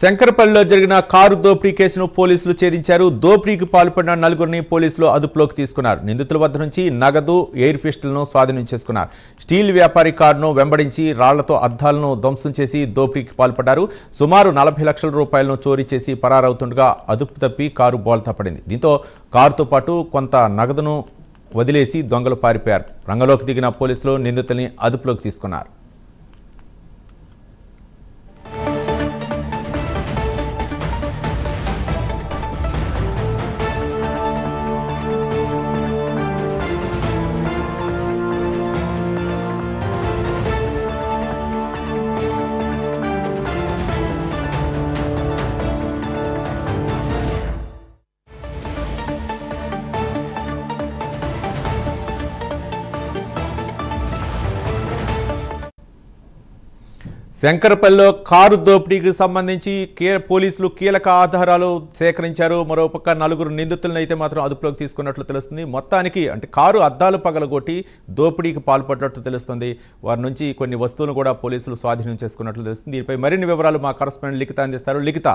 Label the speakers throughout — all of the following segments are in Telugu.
Speaker 1: శంకరపల్లిలో జరిగిన కారు దోపిడీ కేసును పోలీసులు ఛేదించారు. దోపిడీకి పాల్పడిన నలుగురిని పోలీసులు అదుపులోకి తీసుకున్నారు. నిందితుల వద్ద నుంచి నగదు ఎయిర్ పిస్టల్ను స్వాధీనం చేసుకున్నారు. స్టీల్ వ్యాపారి కారును వెంబడించి రాళ్ళతో అద్దాలను ధ్వంసం చేసి దోపిడీకి పాల్పడ్డారు. సుమారు నలభై లక్షల రూపాయలను చోరీ చేసి పరారవుతుండగా అదుపు తప్పి కారు బోల్తా పడింది. దీంతో కారుతో పాటు కొంత నగదును వదిలేసి దొంగలు పారిపోయారు. రంగంలోకి దిగిన పోలీసులు నిందితుల్ని అదుపులోకి తీసుకున్నారు. శంకరపల్లిలో కారు దోపిడీకి సంబంధించి కే పోలీసులు కీలక ఆధారాలు సేకరించారు. మరోపక్క నలుగురు నిందితులను అయితే మాత్రం అదుపులోకి తీసుకున్నట్లు తెలుస్తుంది. మొత్తానికి అంటే కారు అద్దాలు పగలగొట్టి దోపిడీకి పాల్పడినట్లు తెలుస్తుంది. వారి నుంచి కొన్ని వస్తువులను కూడా పోలీసులు స్వాధీనం చేసుకున్నట్లు తెలుస్తుంది. దీనిపై మరిన్ని వివరాలు మా కరస్పాండెంట్ లిఖిత అందిస్తారు. లిఖిత.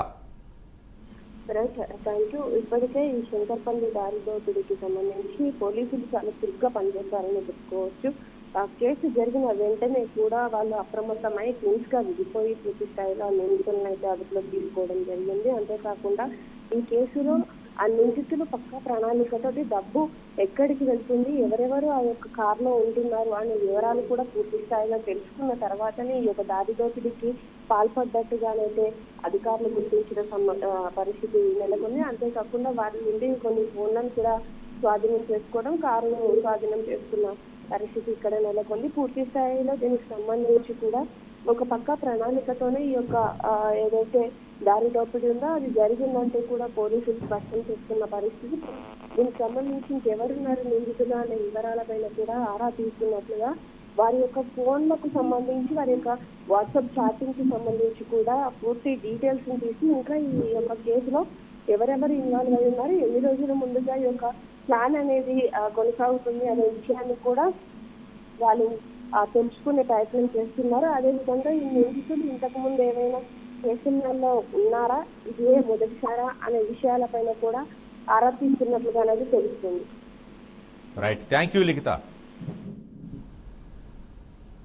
Speaker 2: థ్యాంక్ యూ ఇప్పటికే ఈ శంకర్పల్లి దారి దోపిడీకి సంబంధించి పోలీసులు చాలా చురుగ్గా పనిచేస్తారని చెప్పుకోవచ్చు. ఆ కేసు జరిగిన వెంటనే కూడా వాళ్ళు అప్రమత్తమై క్లీన్స్గా విడిపోయి పూర్తి స్థాయిలో ఆ నిందితులను అయితే అదుపులోకి తీసుకోవడం జరిగింది. అంతేకాకుండా ఈ కేసులో ఆ నిందితులు పక్కా ప్రణాళికతోటి డబ్బు ఎక్కడికి వెళ్తుంది ఎవరెవరు ఆ యొక్క కారులో ఉంటున్నారు అనే వివరాలు కూడా పూర్తి స్థాయిలో తెలుసుకున్న తర్వాతనే ఈ యొక్క దారి దోపిడీకి పాల్పడ్డట్టుగానైతే అధికారులు గుర్తించిన పరిస్థితి నెలకొంది. అంతేకాకుండా వారి నుండి కొన్ని ఫోన్లను కూడా స్వాధీనం చేసుకోవడం కారును స్వాధీనం చేసుకున్న పరిస్థితి ఇక్కడ నెలకొంది. పూర్తి స్థాయిలో దీనికి సంబంధించి కూడా ఒక పక్క ప్రణాళికతోనే ఈ యొక్క ఏదైతే దారి దోపిడీ ఉందో అది జరిగిందంటే కూడా పోలీసులు స్పష్టం చేస్తున్న పరిస్థితి. దీనికి సంబంధించి ఎవరున్నారు నిందితులు అనే వివరాలపైన కూడా ఆరా తీస్తున్నట్లుగా వారి యొక్క ఫోన్లకు సంబంధించి వారి యొక్క వాట్సాప్ చాటింగ్కి సంబంధించి కూడా పూర్తి డీటెయిల్స్ తీసి ఇంకా ఈ యొక్క కేసులో ఎవరెవరు ఇన్వాల్వ్ అయి ఉన్నారు? ఎన్ని రోజుల ముందుగా ఈ యొక్క ప్లాన్ అనేది కొనసాగుతుంది అనే విషయాన్ని కూడా వాళ్ళు తెలుసుకునే ప్రయత్నం చేస్తున్నారు. అదేవిధంగా ఈ నిందితులు ఇంతకు ముందు ఏమైనా కేసులలో ఉన్నారా? ఇదే మొదటిసారా అనే విషయాలపైన కూడా ఆరా తీస్తున్నట్లుగా అనేది తెలుస్తుంది.
Speaker 1: Right thank you Likhita